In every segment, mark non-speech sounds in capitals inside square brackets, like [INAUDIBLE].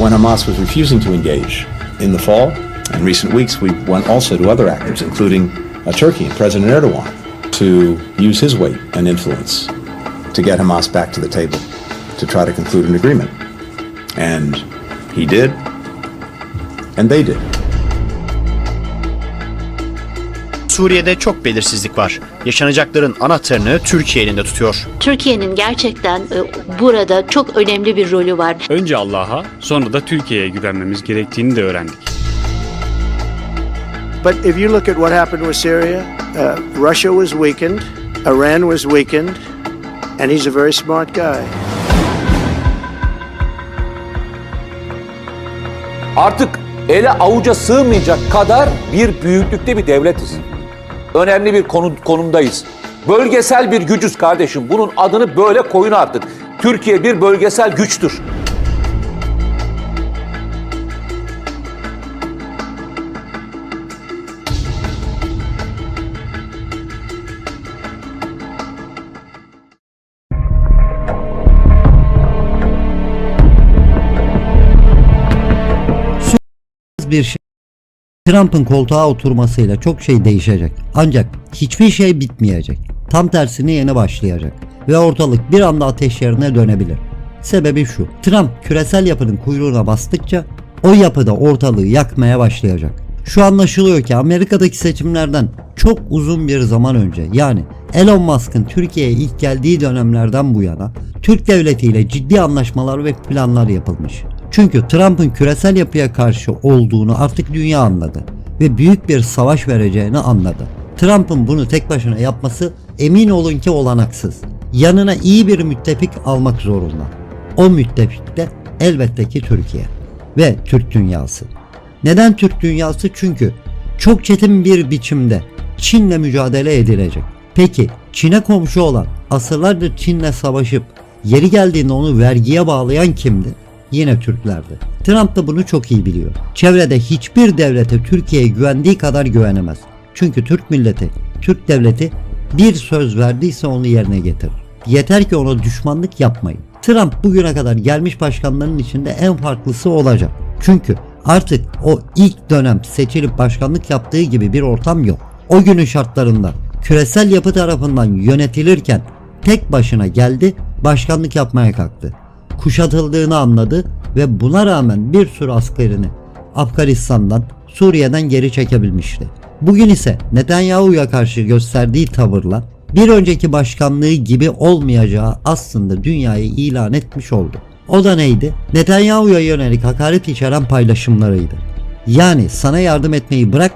when Hamas was refusing to engage in the fall. In recent weeks, we went also to other actors, including uh, Turkey and President Erdogan, to use his weight and influence to get Hamas back to the table to try to conclude an agreement. And he did, and they did. Suriye'de çok belirsizlik var. Yaşanacakların anahtarını Türkiye elinde tutuyor. Türkiye'nin gerçekten e, burada çok önemli bir rolü var. Önce Allah'a, sonra da Türkiye'ye güvenmemiz gerektiğini de öğrendik. But if you look at what happened with Syria, uh, Russia was weakened, Iran was weakened, and he's a very smart guy. Artık ele avuca sığmayacak kadar bir büyüklükte bir devletiz. Önemli bir konu, konumdayız. Bölgesel bir gücüz kardeşim. Bunun adını böyle koyun artık. Türkiye bir bölgesel güçtür. bir şey. Trump'ın koltuğa oturmasıyla çok şey değişecek. Ancak hiçbir şey bitmeyecek. Tam tersine yeni başlayacak. Ve ortalık bir anda ateş yerine dönebilir. Sebebi şu. Trump küresel yapının kuyruğuna bastıkça o yapıda ortalığı yakmaya başlayacak. Şu anlaşılıyor ki Amerika'daki seçimlerden çok uzun bir zaman önce yani Elon Musk'ın Türkiye'ye ilk geldiği dönemlerden bu yana Türk devletiyle ciddi anlaşmalar ve planlar yapılmış. Çünkü Trump'ın küresel yapıya karşı olduğunu artık dünya anladı ve büyük bir savaş vereceğini anladı. Trump'ın bunu tek başına yapması emin olun ki olanaksız. Yanına iyi bir müttefik almak zorunda. O müttefik de elbette ki Türkiye ve Türk dünyası. Neden Türk dünyası? Çünkü çok çetin bir biçimde Çin'le mücadele edilecek. Peki Çin'e komşu olan asırlardır Çin'le savaşıp yeri geldiğinde onu vergiye bağlayan kimdi? Yine Türklerdi. Trump da bunu çok iyi biliyor. Çevrede hiçbir devlete Türkiye'ye güvendiği kadar güvenemez. Çünkü Türk milleti, Türk devleti bir söz verdiyse onu yerine getirir. Yeter ki ona düşmanlık yapmayın. Trump bugüne kadar gelmiş başkanların içinde en farklısı olacak. Çünkü artık o ilk dönem seçilip başkanlık yaptığı gibi bir ortam yok. O günün şartlarında küresel yapı tarafından yönetilirken tek başına geldi başkanlık yapmaya kalktı. Kuşatıldığını anladı ve buna rağmen bir sürü askerini Afganistan'dan, Suriye'den geri çekebilmişti. Bugün ise Netanyahu'ya karşı gösterdiği tavırla bir önceki başkanlığı gibi olmayacağı aslında dünyaya ilan etmiş oldu. O da neydi? Netanyahu'ya yönelik hakaret içeren paylaşımlarıydı. Yani sana yardım etmeyi bırak,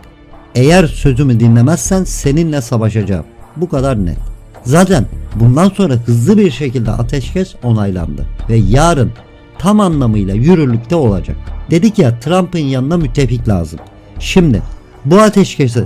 eğer sözümü dinlemezsen seninle savaşacağım. Bu kadar net. Zaten bundan sonra hızlı bir şekilde ateşkes onaylandı ve yarın tam anlamıyla yürürlükte olacak. Dedik ya Trump'ın yanına müttefik lazım. Şimdi bu ateşkesi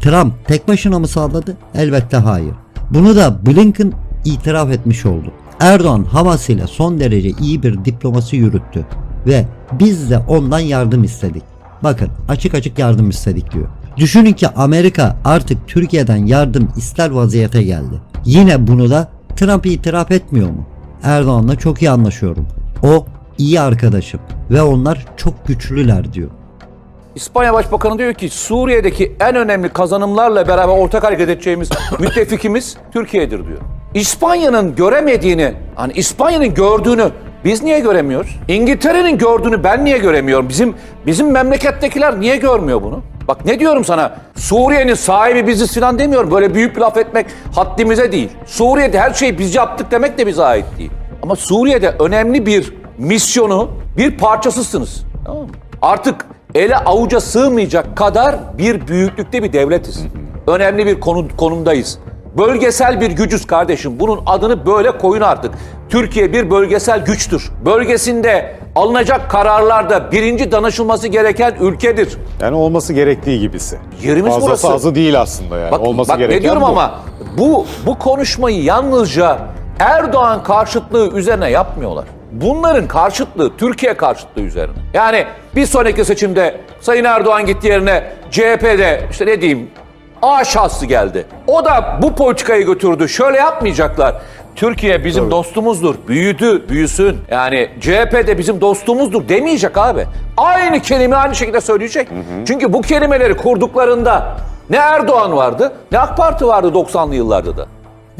Trump tek başına mı sağladı? Elbette hayır. Bunu da Blinken itiraf etmiş oldu. Erdoğan Hamas ile son derece iyi bir diplomasi yürüttü ve biz de ondan yardım istedik. Bakın açık açık yardım istedik diyor. Düşünün ki Amerika artık Türkiye'den yardım ister vaziyete geldi. Yine bunu da Trump itiraf etmiyor mu? Erdoğan'la çok iyi anlaşıyorum. O iyi arkadaşım ve onlar çok güçlüler diyor. İspanya Başbakanı diyor ki Suriye'deki en önemli kazanımlarla beraber ortak hareket edeceğimiz [COUGHS] müttefikimiz Türkiye'dir diyor. İspanya'nın göremediğini, hani İspanya'nın gördüğünü biz niye göremiyoruz? İngiltere'nin gördüğünü ben niye göremiyorum? Bizim bizim memlekettekiler niye görmüyor bunu? Bak ne diyorum sana? Suriye'nin sahibi biziz falan demiyorum. Böyle büyük bir laf etmek haddimize değil. Suriye'de her şeyi biz yaptık demek de bize ait değil. Ama Suriye'de önemli bir misyonu bir parçasısınız. Tamam mı? Artık ele avuca sığmayacak kadar bir büyüklükte bir devletiz. Önemli bir konu, konumdayız. Bölgesel bir gücüz kardeşim. Bunun adını böyle koyun artık. Türkiye bir bölgesel güçtür. Bölgesinde alınacak kararlarda birinci danışılması gereken ülkedir. Yani olması gerektiği gibisi. Yerimiz Fazlası burası. azı değil aslında yani. Bak, olması bak gereken ne diyorum bu. ama bu bu konuşmayı yalnızca Erdoğan karşıtlığı üzerine yapmıyorlar. Bunların karşıtlığı Türkiye karşıtlığı üzerine. Yani bir sonraki seçimde Sayın Erdoğan gitti yerine CHP'de işte ne diyeyim A şahsı geldi. O da bu politikayı götürdü. Şöyle yapmayacaklar. Türkiye bizim dostumuzdur. Büyüdü, büyüsün. Yani CHP de bizim dostumuzdur demeyecek abi. Aynı kelime aynı şekilde söyleyecek. Çünkü bu kelimeleri kurduklarında ne Erdoğan vardı ne AK Parti vardı 90'lı yıllarda da.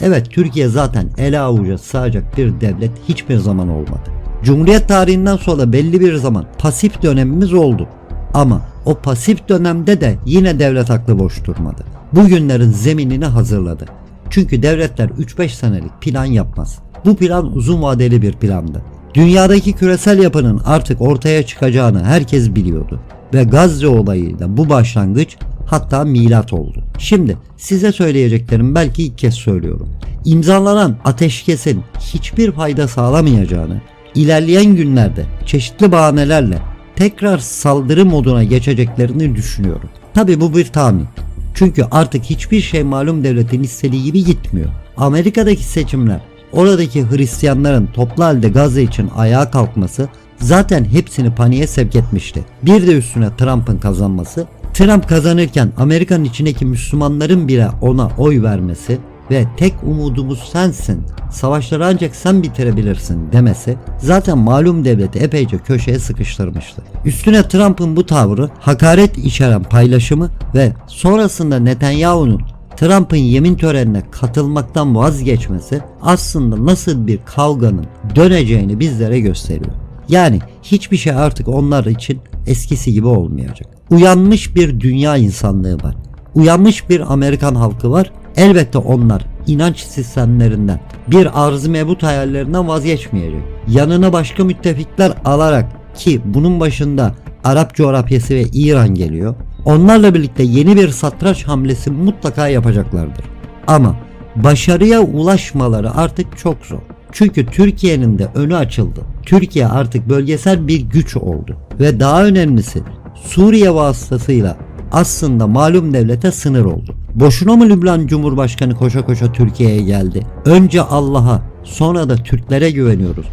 Evet Türkiye zaten ele avuca sığacak bir devlet hiçbir zaman olmadı. Cumhuriyet tarihinden sonra belli bir zaman pasif dönemimiz oldu. Ama o pasif dönemde de yine devlet aklı boş durmadı. Bugünlerin zeminini hazırladı. Çünkü devletler 3-5 senelik plan yapmaz. Bu plan uzun vadeli bir plandı. Dünyadaki küresel yapının artık ortaya çıkacağını herkes biliyordu. Ve Gazze olayı da bu başlangıç hatta milat oldu. Şimdi size söyleyeceklerim belki ilk kez söylüyorum. İmzalanan ateşkesin hiçbir fayda sağlamayacağını, ilerleyen günlerde çeşitli bahanelerle tekrar saldırı moduna geçeceklerini düşünüyorum. Tabi bu bir tahmin. Çünkü artık hiçbir şey malum devletin istediği gibi gitmiyor. Amerika'daki seçimler, oradaki Hristiyanların toplu halde Gazze için ayağa kalkması zaten hepsini paniğe sevk etmişti. Bir de üstüne Trump'ın kazanması, Trump kazanırken Amerika'nın içindeki Müslümanların bile ona oy vermesi ve tek umudumuz sensin, savaşları ancak sen bitirebilirsin demesi zaten malum devleti epeyce köşeye sıkıştırmıştı. Üstüne Trump'ın bu tavrı hakaret içeren paylaşımı ve sonrasında Netanyahu'nun Trump'ın yemin törenine katılmaktan vazgeçmesi aslında nasıl bir kavganın döneceğini bizlere gösteriyor. Yani hiçbir şey artık onlar için eskisi gibi olmayacak. Uyanmış bir dünya insanlığı var. Uyanmış bir Amerikan halkı var. Elbette onlar inanç sistemlerinden bir arz mebut hayallerinden vazgeçmeyecek. Yanına başka müttefikler alarak ki bunun başında Arap coğrafyası ve İran geliyor. Onlarla birlikte yeni bir satranç hamlesi mutlaka yapacaklardır. Ama başarıya ulaşmaları artık çok zor. Çünkü Türkiye'nin de önü açıldı. Türkiye artık bölgesel bir güç oldu. Ve daha önemlisi Suriye vasıtasıyla aslında malum devlete sınır oldu. Boşuna mı Lübnan Cumhurbaşkanı koşa koşa Türkiye'ye geldi? Önce Allah'a sonra da Türklere güveniyoruz.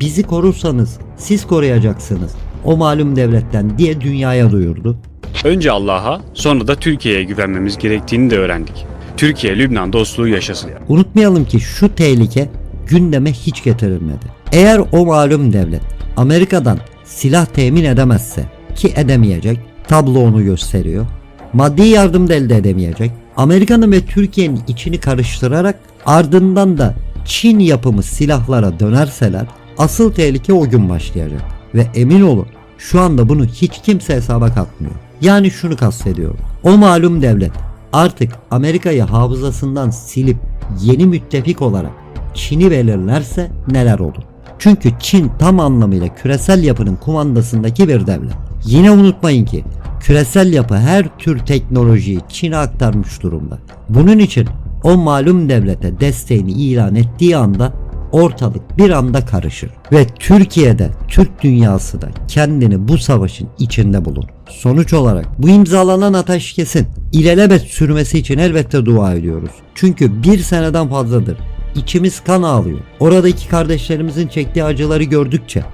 Bizi korursanız siz koruyacaksınız. O malum devletten diye dünyaya duyurdu. Önce Allah'a sonra da Türkiye'ye güvenmemiz gerektiğini de öğrendik. Türkiye-Lübnan dostluğu yaşasın. Unutmayalım ki şu tehlike gündeme hiç getirilmedi. Eğer o malum devlet Amerika'dan silah temin edemezse ki edemeyecek tablo onu gösteriyor. Maddi yardım da elde edemeyecek. Amerika'nın ve Türkiye'nin içini karıştırarak ardından da Çin yapımı silahlara dönerseler asıl tehlike o gün başlayacak. Ve emin olun şu anda bunu hiç kimse hesaba katmıyor. Yani şunu kastediyorum. O malum devlet artık Amerika'yı hafızasından silip yeni müttefik olarak Çin'i belirlerse neler olur? Çünkü Çin tam anlamıyla küresel yapının kumandasındaki bir devlet. Yine unutmayın ki küresel yapı her tür teknolojiyi Çin'e aktarmış durumda. Bunun için o malum devlete desteğini ilan ettiği anda ortalık bir anda karışır ve Türkiye'de Türk dünyası da kendini bu savaşın içinde bulur. Sonuç olarak bu imzalanan ateşkesin ilelebet sürmesi için elbette dua ediyoruz. Çünkü bir seneden fazladır içimiz kan ağlıyor. Oradaki kardeşlerimizin çektiği acıları gördükçe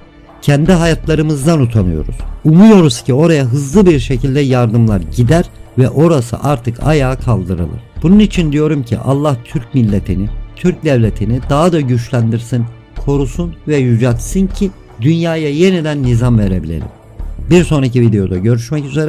kendi hayatlarımızdan utanıyoruz. Umuyoruz ki oraya hızlı bir şekilde yardımlar gider ve orası artık ayağa kaldırılır. Bunun için diyorum ki Allah Türk milletini, Türk devletini daha da güçlendirsin, korusun ve yüceltsin ki dünyaya yeniden nizam verebilelim. Bir sonraki videoda görüşmek üzere.